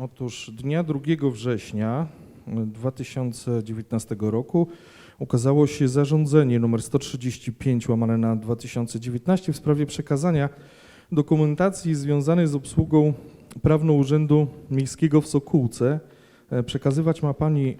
Otóż dnia 2 września y, 2019 roku ukazało się zarządzenie nr 135 łamane na 2019 w sprawie przekazania dokumentacji związanej z obsługą prawną Urzędu Miejskiego w Sokółce. E, Przekazywać ma pani e,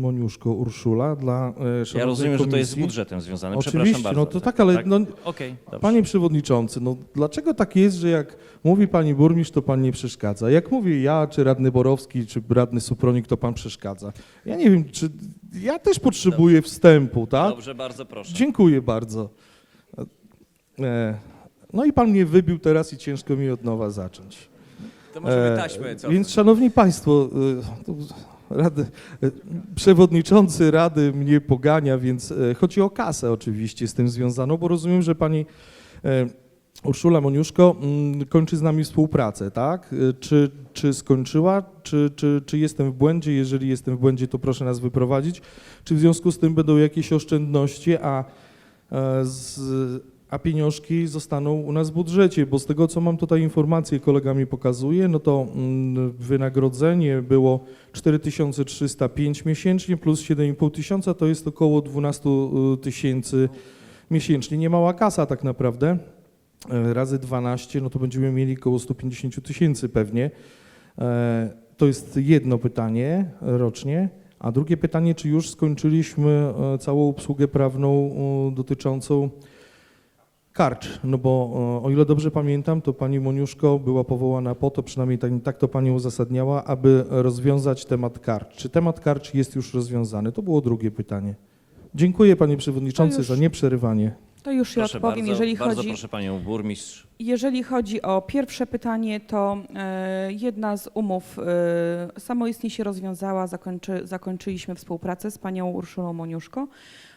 Moniuszko Urszula dla e, Ja rozumiem, że to jest z komisji. budżetem związane. Przepraszam Oczywiście, bardzo. no to tak, ale no, Okej, dobrze. Panie Przewodniczący, no dlaczego tak jest, że jak mówi Pani Burmistrz, to Pan nie przeszkadza? Jak mówię ja, czy radny Borowski, czy radny Supronik, to Pan przeszkadza? Ja nie wiem, czy ja też potrzebuję wstępu, tak? Dobrze, bardzo proszę. Dziękuję bardzo. E, No i Pan mnie wybił teraz i ciężko mi od nowa zacząć. To możemy E, taśmę co? Więc szanowni państwo, e, to rady, przewodniczący rady mnie pogania, więc e, chodzi o kasę oczywiście z tym związaną, bo rozumiem, że pani e, Urszula Moniuszko mm, kończy z nami współpracę, tak? E, Czy, czy skończyła, czy, czy, czy jestem w błędzie? Jeżeli jestem w błędzie, to proszę nas wyprowadzić. Czy w związku z tym będą jakieś oszczędności, a z, a pieniążki zostaną u nas w budżecie, bo z tego, co mam tutaj informacje, kolega mi pokazuje, no to mm, wynagrodzenie było 4305 miesięcznie plus 7,5 tysiąca, to jest około 12 tysięcy miesięcznie. Nie mała kasa tak naprawdę, E, razy 12, no to będziemy mieli około 150 tysięcy pewnie. E, To jest jedno pytanie rocznie. A drugie pytanie, czy już skończyliśmy e, całą obsługę prawną dotyczącą karcz? No bo e, o ile dobrze pamiętam, to pani Moniuszko była powołana po to, przynajmniej tak, tak to pani uzasadniała, aby rozwiązać temat karcz. Czy temat karcz jest już rozwiązany? To było drugie pytanie. Dziękuję panie przewodniczący już- za nieprzerywanie. To już ja Proszę odpowiem. bardzo, jeżeli, bardzo chodzi, proszę panią burmistrz. jeżeli chodzi o pierwsze pytanie, to e, jedna z umów e, samoistnie się rozwiązała, zakończy, zakończyliśmy współpracę z panią Urszulą Moniuszko.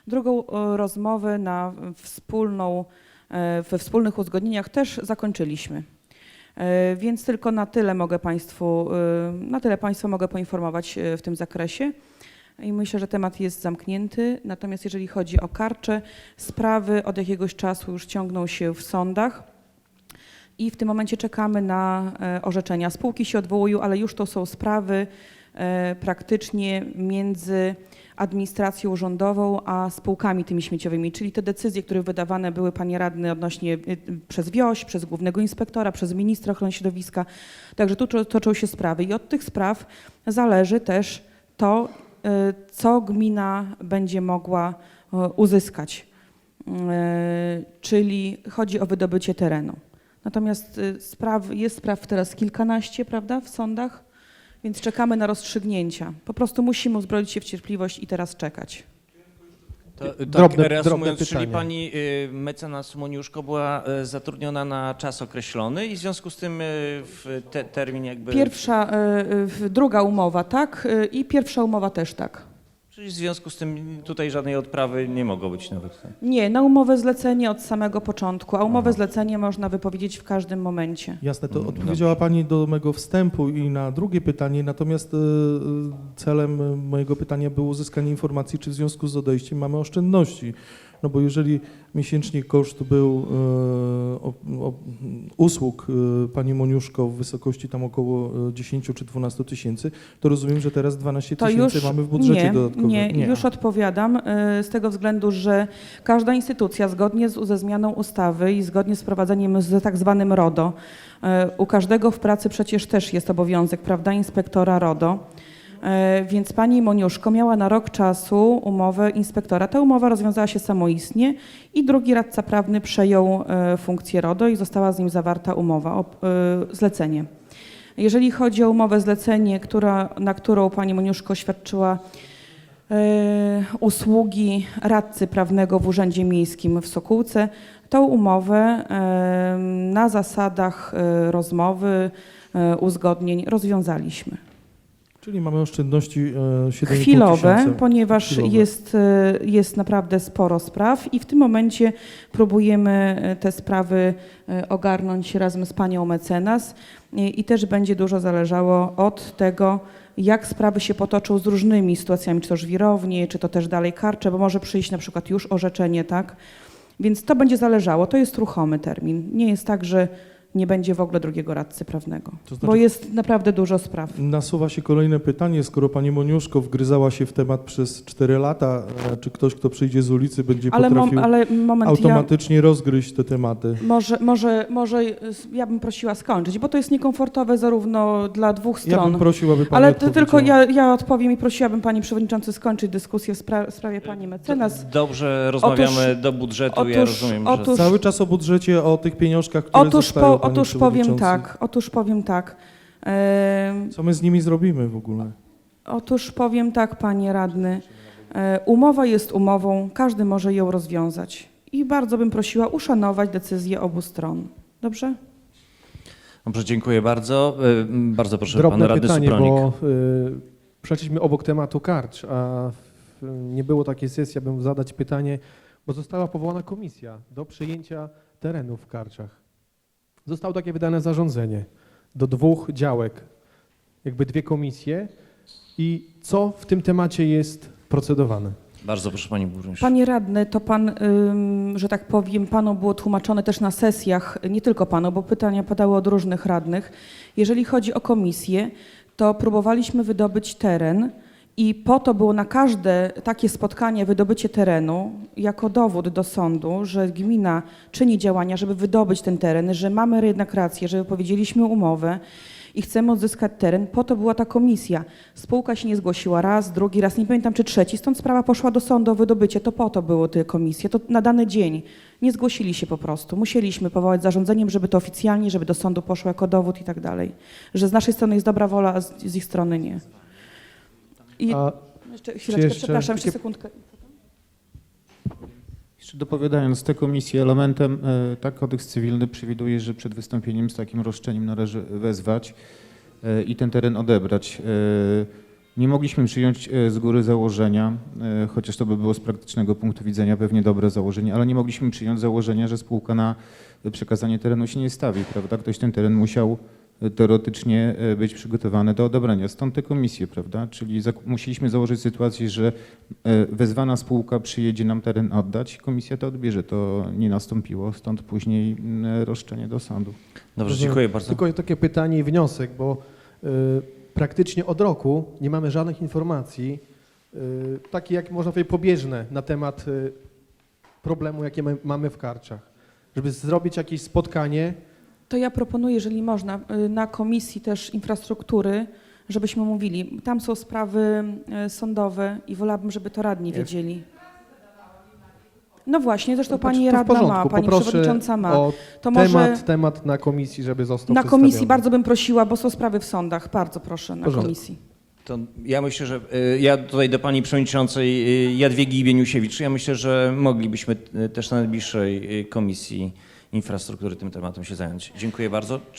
Drugą e, rozmowę na wspólną, we wspólnych uzgodnieniach też zakończyliśmy. E, Więc tylko na tyle mogę Państwu, e, na tyle Państwa mogę poinformować e, w tym zakresie. I myślę, że temat jest zamknięty. Natomiast jeżeli chodzi o karcze, sprawy od jakiegoś czasu już ciągną się w sądach. I w tym momencie czekamy na e, orzeczenia. Spółki się odwołują, ale już to są sprawy e, praktycznie między administracją rządową a spółkami tymi śmieciowymi, czyli te decyzje, które wydawane były, panie radny, odnośnie y, przez WIOŚ, przez głównego inspektora, przez ministra ochrony środowiska. Także tu to- toczą się sprawy i od tych spraw zależy też to, y, co gmina będzie mogła uzyskać. Czyli chodzi o wydobycie terenu. Natomiast spraw, jest spraw teraz kilkanaście, prawda, w sądach, więc czekamy na rozstrzygnięcia. Po prostu musimy uzbroić się w cierpliwość i teraz czekać. To, tak Drobne- reasumując, drobne czyli pani y, mecenas Moniuszko była y, zatrudniona na czas określony i w związku z tym y, w te, termin jakby... Pierwsza, druga umowa, tak, i pierwsza umowa też tak. Czyli w związku z tym tutaj żadnej odprawy nie mogło być nawet. Nie, na umowę zlecenie od samego początku, a umowę zlecenie można wypowiedzieć w każdym momencie. Jasne, to Mm, odpowiedziała Pani do mego wstępu i na drugie pytanie, natomiast e, celem mojego pytania było uzyskanie informacji, czy w związku z odejściem mamy oszczędności. No bo jeżeli miesięcznie koszt był e, o, o, usług e, Pani Moniuszko w wysokości tam około e, 10 czy 12 tysięcy, to rozumiem, że teraz 12 To tysięcy mamy w budżecie nie, dodatkowo. Nie, już odpowiadam z tego względu, że każda instytucja zgodnie z, ze zmianą ustawy i zgodnie z prowadzeniem z tak zwanym RODO, u każdego w pracy przecież też jest obowiązek, prawda, inspektora RODO. Y, Więc pani Moniuszko miała na rok czasu umowę inspektora. Ta umowa rozwiązała się samoistnie i drugi radca prawny przejął y, funkcję RODO i została z nim zawarta umowa, o, y, zlecenie. Jeżeli chodzi o umowę zlecenie, która, na którą pani Moniuszko świadczyła e, usługi radcy prawnego w Urzędzie Miejskim w Sokółce, tą umowę e, na zasadach e, rozmowy, e, uzgodnień rozwiązaliśmy. Czyli mamy oszczędności e, 7,5 Chwilowe, tysiąca. ponieważ Chwilowe. Jest, e, jest naprawdę sporo spraw i w tym momencie próbujemy e, te sprawy e, ogarnąć razem z panią mecenas i, i też będzie dużo zależało od tego, jak sprawy się potoczą z różnymi sytuacjami, czy to żwirownie, czy to też dalej karcze, bo może przyjść na przykład już orzeczenie, tak? Więc to będzie zależało. To jest ruchomy termin. Nie jest tak, że nie będzie w ogóle drugiego radcy prawnego, To znaczy- bo jest naprawdę dużo spraw. Nasuwa się kolejne pytanie, skoro pani Moniuszko wgryzała się w temat przez 4 lata, e, czy ktoś, kto przyjdzie z ulicy, będzie Ale, mom, potrafił ale moment, ja, automatycznie rozgryźć te tematy? może, może, może ja bym prosiła skończyć, bo to jest niekomfortowe zarówno dla dwóch Ja stron. bym prosił, aby pani Ale to tylko ja, ja odpowiem i prosiłabym Pani Przewodniczący skończyć dyskusję w spra- w sprawie Pani Mecenas. Dobrze rozmawiamy do budżetu, ja otóż- rozumiem, otóż- że... Cały czas o budżecie, o tych pieniążkach, które Otóż, zostają, po, panie otóż powiem tak, otóż powiem tak. Em, Co my z nimi zrobimy w ogóle? Otóż powiem tak, panie radny. E, Umowa jest umową, każdy może ją rozwiązać. I bardzo bym prosiła uszanować decyzję obu stron. Dobrze? Dobrze, dziękuję bardzo. Y, Bardzo proszę, pan Drobne radny pytanie, Supronik. bo y, przeszliśmy obok tematu karcz, a w, nie było takiej sesji, abym zadać pytanie, bo została powołana komisja do przejęcia terenów w karczach. Zostało takie wydane zarządzenie do dwóch działek, jakby dwie komisje i co w tym temacie jest procedowane? Bardzo proszę, pani burmistrz. Panie radny, to pan, że tak powiem, panu było tłumaczone też na sesjach, nie tylko panu, bo pytania padały od różnych radnych. Jeżeli chodzi o komisję, to próbowaliśmy wydobyć teren i po to było na każde takie spotkanie wydobycie terenu jako dowód do sądu, że gmina czyni działania, żeby wydobyć ten teren, że mamy jednak rację, że wypowiedzieliśmy umowę i chcemy odzyskać teren. Po to była ta komisja. Spółka się nie zgłosiła raz, drugi raz, nie pamiętam czy trzeci, stąd sprawa poszła do sądu o wydobycie. To po to było te komisje, to na dany dzień. Nie zgłosili się po prostu. Musieliśmy powołać zarządzeniem, żeby to oficjalnie, żeby do sądu poszło jako dowód i tak dalej. Że z naszej strony jest dobra wola, a z ich strony nie. I A jeszcze chwileczkę, jeszcze przepraszam, jeszcze takie- sekundkę. Jeszcze dopowiadając, te komisje elementem, e, tak kodeks cywilny przewiduje, że przed wystąpieniem z takim roszczeniem należy wezwać e, i ten teren odebrać. E, Nie mogliśmy przyjąć z góry założenia, chociaż to by było z praktycznego punktu widzenia pewnie dobre założenie, ale nie mogliśmy przyjąć założenia, że spółka na przekazanie terenu się nie stawi, prawda? Ktoś ten teren musiał teoretycznie e, być przygotowany do odebrania. Stąd te komisje, prawda? Czyli musieliśmy założyć sytuację, że e, wezwana spółka przyjedzie nam teren oddać, komisja to odbierze. To nie nastąpiło, stąd później mm, roszczenie do sądu. Dobrze, dziękuję bardzo. Tylko takie pytanie i wniosek, bo y, praktycznie od roku nie mamy żadnych informacji, y, takie jak można powiedzieć pobieżne na temat y, problemu, jakie my, mamy w karczach. Żeby zrobić jakieś spotkanie, To ja proponuję, jeżeli można, y, na komisji też infrastruktury, żebyśmy mówili. Tam są sprawy y, sądowe i wolałabym, żeby to radni Nie. wiedzieli. No właśnie, zresztą to pani to radna ma, pani Poproszę przewodnicząca ma. o To może temat, temat na komisji, żeby został na komisji bardzo bym prosiła, bo są sprawy w sądach. Bardzo proszę na Porządku. komisji. To ja myślę, że y, ja tutaj do pani przewodniczącej Jadwigi Iwieniusiewicz, ja myślę, że moglibyśmy też na najbliższej komisji infrastruktury tym tematem się zająć. Dziękuję bardzo.